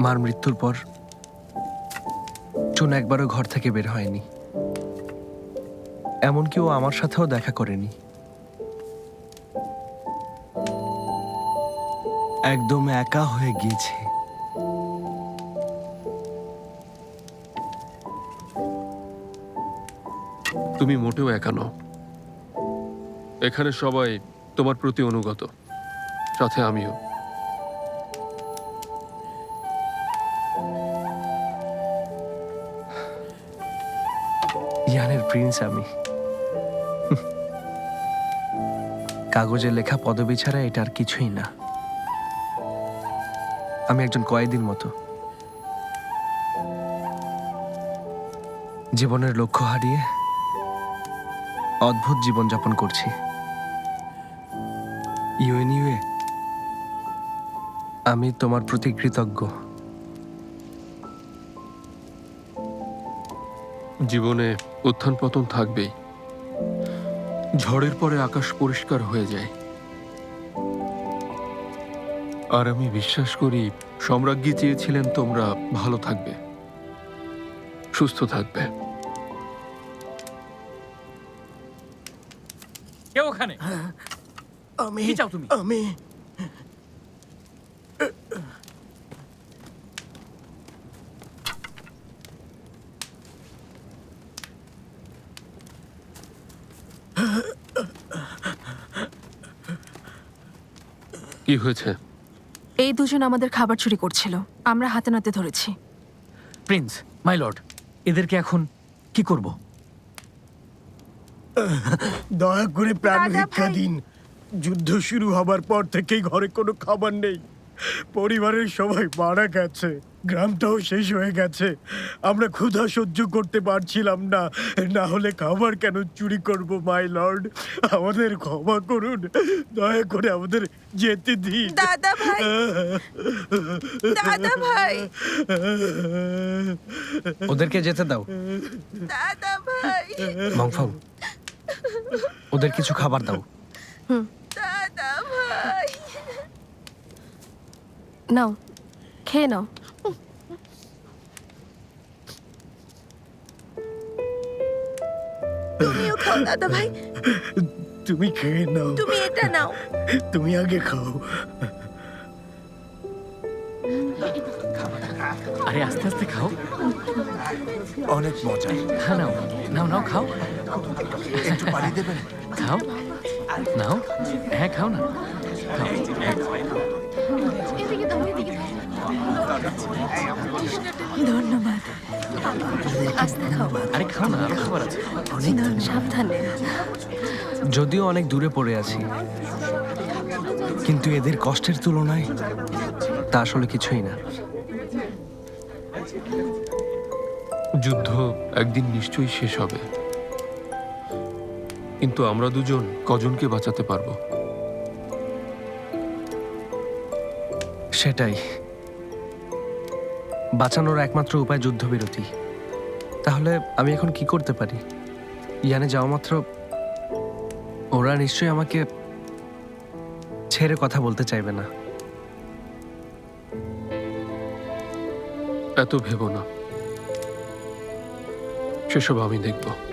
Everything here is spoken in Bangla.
মার মৃত্যুর পর চুন একবারও ঘর থেকে বের হয়নি। এমনকি ও আমার সাথেও দেখা করেনি। একদম একা হয়ে গিয়েছে। তুমি মোটেও একা নও। এখানে সবাই তোমার প্রতি অনুগত, সাথে আমিও। প্রিন্স আমি। কাগজে লেখা পদবি ছাড়া এটা আর কিছুই না। আমি একজন কয়েদির মতো। জীবনের লক্ষ্য হারিয়ে অদ্ভুত জীবনযাপন করছি। ইউএনইউএ আমি তোমার প্রতি কৃতজ্ঞ। জীবনে উত্থান পতন থাকবেই। ঝড়ের পরে আকাশ পরিষ্কার হয়ে যায়। আর আমি বিশ্বাস করি সম্রাজ্ঞী চেয়েছিলেন তোমরা ভালো থাকবে সুস্থ থাকবে। কেউ ওখানে? আমি কি চাও তুমি? আমি কি হয়েছে? এই দুজন আমাদের খাবার চুরি করছিল। আমরা হাতে নাতে ধরেছি। প্রিন্স মাই লর্ড এদেরকে এখন কি করব? দয়া করে প্রাণ ভিক্ষা দিন। যুদ্ধ শুরু হবার পর থেকেই ঘরে কোনো খাবার নেই। পরিবারের সবাই মারা গেছে। গ্রামটাও শেষ হয়ে গেছে। আমরা ক্ষুধা সহ্য করতে পারছিলাম না। না হলে খাবার কেন চুরি করব মাই লর্ড? আমাদের ক্ষমা করুন। দয়া করে আমাদের যেতে দিন। দাদা ভাই! দাদা ভাই! ওদেরকে যেতে দাও। দাদা ভাই! মংফং ওদের কিছু খাবার দাও। দাদা নাও খেয়ে নাও তুমিও খাও দাদা ভাই। তুমি খেয়ে নাও। তুমি এটা নাও। তুমি আগে খাও। আরে আস্তে আস্তে খাও। অনেক মজা। হ্যাঁ নাও। নাও নাও খাও। একটু পানি দেবেন? খাও। নাও। হ্যাঁ খাও না। খাও আরে খাও না আরও খাবার আছে। সাবধানে। যদিও অনেক দূরে পড়ে আছি কিন্তু এদের কষ্টের তুলনায় তা আসলে কিছুই না। যুদ্ধ একদিন নিশ্চয়ই শেষ হবে। কিন্তু আমরা দুজন কজনকে বাঁচাতে পারব? সেটাই। বাঁচানোর একমাত্র উপায় যুদ্ধবিরতি। তাহলে আমি এখন কি করতে পারি? ইয়ানে যাওয়া মাত্র ওরা নিশ্চয়ই আমাকে ছেড়ে কথা বলতে চাইবে না। এত ভেব না। সেসব আমি দেখব।